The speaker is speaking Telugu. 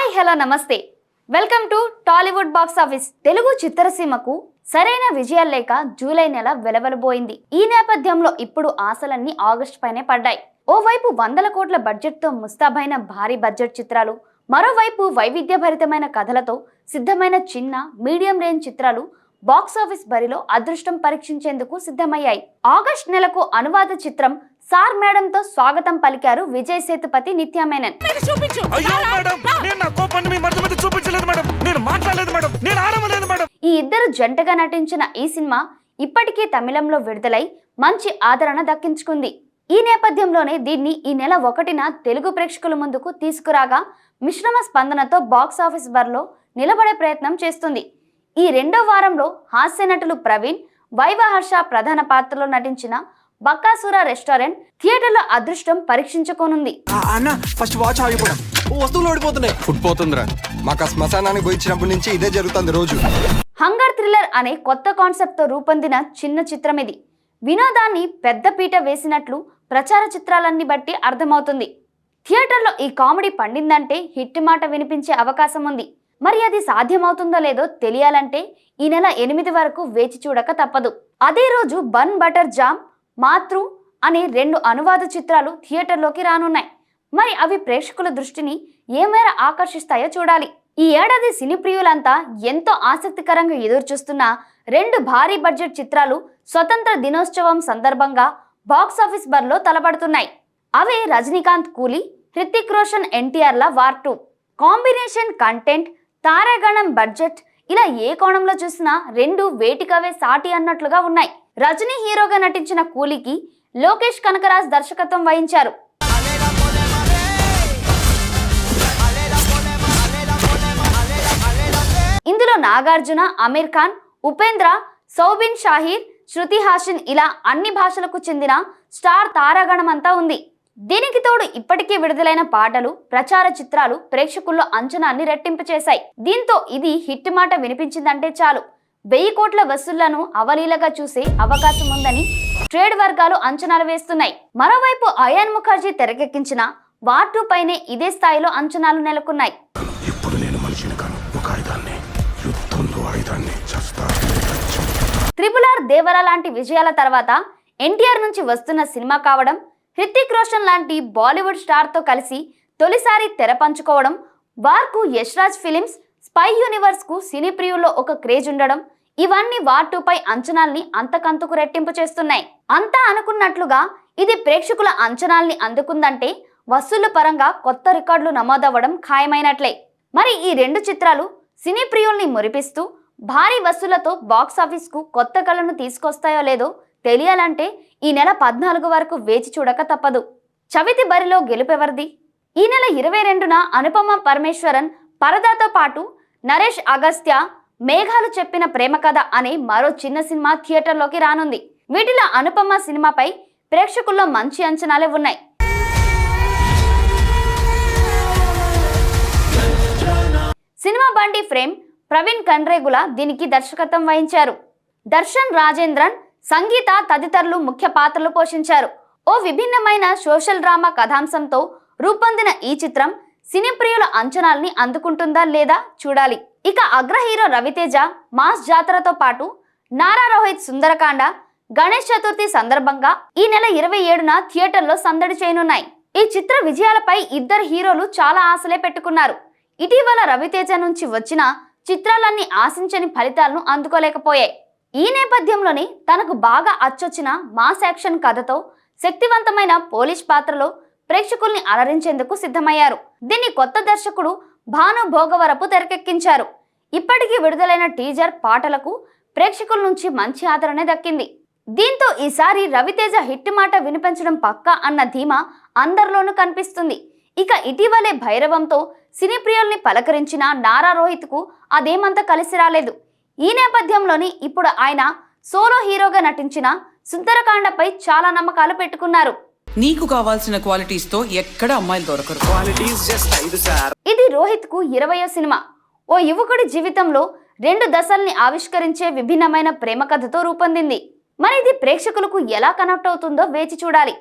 హాయ్ హలో నమస్తే. Welcome to Tollywood box office. Telugu చిత్రసీమకు సరైన విజయాలు లేక జూలై నెల వెలవెలబోయింది. ఈ నేపథ్యంలో ఇప్పుడు ఆశలన్నీ ఆగస్టు పైనే పడ్డాయి. ఓవైపు వందల కోట్ల బడ్జెట్తో ముస్తాబైన భారీ బడ్జెట్ చిత్రాలు మరోవైపు వైవిధ్యభరితమైన కథలతో సిద్ధమైన చిన్న మీడియం రేంజ్ చిత్రాలు బాక్స్ ఆఫీస్ బరిలో అదృష్టం పరీక్షించేందుకు సిద్ధమయ్యాయి. ఆగస్ట్ నెలకు అనువాద చిత్రం సార్ మేడంతో స్వాగతం పలికారు విజయ్ సేతుపతి నిత్యా మేనన్. అయ్యో మేడం నేను నా కోపాన్ని మీ మధ్య మధ్య చూపించలేదు మేడం. నేను మాట్లాడలేదు మేడం. నేను ఆడమలేదు మేడం. ఈ ఇద్దరు జంటగా నటించిన ఈ సినిమా ఇప్పటికే తమిళంలో విడుదలై మంచి ఆదరణ దక్కించుకుంది. ఈ నేపథ్యంలోనే దీన్ని ఈ నెల ఒకటిన తెలుగు ప్రేక్షకుల ముందుకు తీసుకురాగా మిశ్రమ స్పందనతో బాక్స్ ఆఫీస్ బర్లో నిలబడే ప్రయత్నం చేస్తుంది. ఈ రెండో వారంలో హాస్య నటులు ప్రవీణ్ వైవహర్ష ప్రధాన పాత్రలో నటించిన బక్కాసుర రెస్టారెంట్ థియేటర్లో అదృష్టం పరీక్షించుకోనుంది. ఆ, అన్న ఫస్ట్ వాచ్ ఆగిపోయాం. వస్తువులు ఓడిపోతున్నాయి. ఫుడ్ పోతుందిరా. మాకు ఆ శ్మశానానికి పోయి ఇచ్చినప్పటి నుంచి ఇదే జరుగుతుంది రోజు. హంగర్ థ్రిల్లర్ అనే కొత్త కాన్సెప్ట్తో రూపొందిన చిన్న చిత్రం ఇది వినోదాన్ని పెద్ద పీట వేసినట్లు ప్రచార చిత్రాలన్నీ బట్టి అర్థమవుతుంది. థియేటర్లో ఈ కామెడీ పండిందంటే హిట్ మాట వినిపించే అవకాశం ఉంది. మరి అది సాధ్యమవుతుందో లేదో తెలియాలంటే ఈ నెల ఎనిమిది వరకు వేచి చూడక తప్పదు. అదే రోజు బన్ బటర్ జామ్ మాతృ అనే రెండు అనువాద చిత్రాలు థియేటర్లోకి రానున్నాయి. మరి అవి ప్రేక్షకుల దృష్టిని ఏ మేర ఆకర్షిస్తాయో చూడాలి. ఈ ఏడాది సినీ ప్రియులంతా ఎంతో ఆసక్తికరంగా ఎదురుచూస్తున్న రెండు భారీ బడ్జెట్ చిత్రాలు స్వతంత్ర దినోత్సవం సందర్భంగా బాక్స్ ఆఫీస్ బర్లో తలపడుతున్నాయి అవే రజనీకాంత్ కూలీ హృతిక్ రోషన్ ఎన్టీఆర్ల వార్ టూ. కాంబినేషన్ కంటెంట్ తారాగణం బడ్జెట్ ఇలా ఏ కోణంలో చూసినా రెండు వేటికవే సాటి అన్నట్లుగా ఉన్నాయి. రజనీ హీరోగా నటించిన కూలీకి లోకేష్ కనకరాజ్ దర్శకత్వం వహించారు. ఇందులో నాగార్జున అమీర్ ఖాన్ ఉపేంద్ర సౌబిన్ షాహీర్ శృతి హాసిన్ ఇలా అన్ని భాషలకు చెందిన స్టార్ తారాగణం అంతా ఉంది. దీనికి తోడు ఇప్పటికే విడుదలైన పాటలు ప్రచార చిత్రాలు ప్రేక్షకుల్లో అంచనాన్ని రెట్టింపు చేశాయి దీంతో ఇది హిట్ మాట వినిపించిందంటే చాలు. వెయ్యి కోట్ల వసూళ్ళను అవలీలగా చూసే అవకాశం ఉందని ట్రేడ్ వర్గాలు అంచనాలు వేస్తున్నాయి. మరోవైపు అయాన్ ముఖర్జీ తెరకెక్కించిన వార్ టూ పైనే ఇదే స్థాయిలో అంచనాలు నెలకొన్నాయి. ఇప్పుడు నేను మనిషిని కాను ఒక ఆయుధాన్ని యుద్ధంలో ఆయుధాన్ని చేస్తా త్రిపుల్ ఆర్ దేవరా లాంటి విజయాల తర్వాత ఎన్టీఆర్ నుంచి వస్తున్న సినిమా కావడం హృతిక్ రోషన్ లాంటి బాలీవుడ్ స్టార్తో కలిసి తొలిసారి తెర పంచుకోవడం వార్కు యశ్రాజ్ ఫిలిమ్స్ స్పై యూనివర్స్కు సినీ ప్రియుల్లో ఒక క్రేజ్ ఉండడం ఇవన్నీ వార్ పై అంచనాల్ని అంతకంతకు రెట్టింపు చేస్తున్నాయి. అంతా అనుకున్నట్లుగా ఇది ప్రేక్షకుల అంచనాల్ని అందుకుందంటే వసూళ్ళ పరంగా కొత్త రికార్డులు నమోదవ్వడం ఖాయమైనట్లే. మరి ఈ రెండు చిత్రాలు సినీ ప్రియుల్ని మురిపిస్తూ భారీ వసూళ్ళతో బాక్స్ ఆఫీస్కు కొత్త కళను తీసుకొస్తాయో లేదో తెలియాలంటే ఈ నెల పద్నాలుగు వరకు వేచి చూడక తప్పదు. చవితి బరిలో గెలుపెవరిది? ఈ నెల ఇరవై రెండున అనుపమ పరమేశ్వరన్ పరదాతో పాటు నరేష్ అగస్త్య మేఘాలు చెప్పిన ప్రేమ కథ అనే మరో చిన్న సినిమా థియేటర్లోకి రానుంది. వీటిలో అనుపమ సినిమాపై ప్రేక్షకుల్లో మంచి అంచనాలే ఉన్నాయి. సినిమా బండి ఫ్రేమ్ ప్రవీణ్ కండ్రేగుల దీనికి దర్శకత్వం వహించారు. దర్శన్ రాజేంద్రన్ సంగీత తదితరులు ముఖ్య పాత్రలు పోషించారు. ఓ విభిన్నమైన సోషల్ డ్రామా కథాంశంతో రూపొందిన ఈ చిత్రం సినీ ప్రియుల అంచనాల్ని అందుకుంటుందా లేదా చూడాలి. ఇక అగ్ర హీరో రవితేజ మాస్ జాతరతో పాటు నారా రోహిత్ సుందరకాండ గణేష్ చతుర్థి సందర్భంగా ఈ నెల ఇరవై ఏడున థియేటర్లో సందడి చేయనున్నాయి. ఈ చిత్ర విజయాలపై ఇద్దరు హీరోలు చాలా ఆశలే పెట్టుకున్నారు. ఇటీవల రవితేజ నుంచి వచ్చిన చిత్రాలన్నీ ఆశించని ఫలితాలను అందుకోలేకపోయాయి. ఈ నేపథ్యంలోనే తనకు బాగా అచ్చొచ్చిన మాస్ యాక్షన్ కథతో శక్తివంతమైన పోలీస్ పాత్రలో ప్రేక్షకుల్ని అలరించేందుకు సిద్ధమయ్యారు. దీన్ని కొత్త దర్శకుడు భాను భోగవరపు తెరకెక్కించారు. ఇప్పటికీ విడుదలైన టీజర్ పాటలకు ప్రేక్షకుల నుంచి మంచి ఆదరణ దక్కింది. దీంతో ఈసారి రవితేజ హిట్ మాట వినిపించడం పక్కా అన్న ధీమా అందరిలోనూ కనిపిస్తుంది. ఇక ఇటీవలే భైరవంతో సినీ ప్రియుల్ని పలకరించిన నారా రోహిత్కు అదేమంత కలిసి రాలేదు. ఈ నేపథ్యంలోని ఇప్పుడు ఆయన సోలో హీరోగా నటించిన సుందరకాండపై చాలా నమ్మకాలు పెట్టుకున్నారు. నీకు కావాల్సిన క్వాలిటీస్తో ఎక్కడ అమ్మాయిలు దొరకరు. క్వాలిటీస్ జస్ట్ ఐదు సార్ ఇది రోహిత్కు ఇరవయో సినిమా. ఓ యువకుడి జీవితంలో రెండు దశల్ని ఆవిష్కరించే విభిన్నమైన ప్రేమ కథతో రూపొందింది. మరి ఇది ప్రేక్షకులకు ఎలా కనెక్ట్ అవుతుందో వేచి చూడాలి.